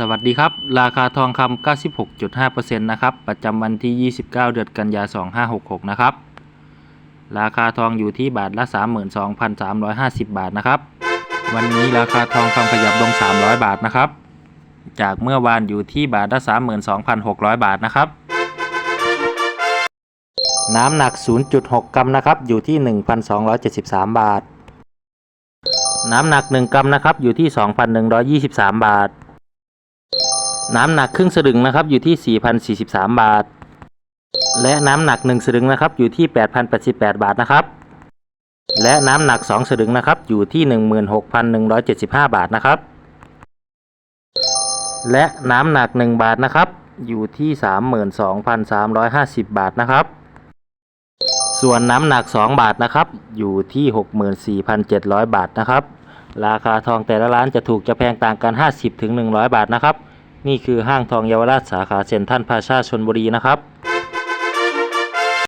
สวัสดีครับ ราคาทองคำ 96.5%นะครับ ประจำวันที่ 29 เดือนกันยา2566 นะครับ ราคาทองอยู่ที่บาทละ 32,350 บาทนะครับ วันนี้ราคาทองคำขยับลง 300 บาทนะครับ จากเมื่อวานอยู่ที่บาทละ 32,600 บาทนะครับ น้ำหนัก 0.6 กรัมนะครับ อยู่ที่ 1,273 บาท น้ำหนัก 1 กรัมนะครับ อยู่ที่ 2,123 บาท น้ำหนักครึ่งสลึงนะครับอยู่ที่ 4,043 บาท และน้ำหนัก 1 สลึงนะครับอยู่ที่ 8,088 บาทนะครับ และน้ำหนัก 2 สลึงนะครับอยู่ที่ 16,175 บาทนะครับ และน้ำหนัก 1 บาทนะครับอยู่ที่ 32,350 บาทนะครับ ส่วนน้ำหนัก 2 บาทนะครับอยู่ที่ 64,700 บาทนะครับ ราคาทองแต่ละร้านจะถูกจะแพงต่างกัน 50-100 บาทนะครับ นี่คือห้างทองเยาวราชสาขาเซ็นทรัลพาชาชนบุรีนะครับ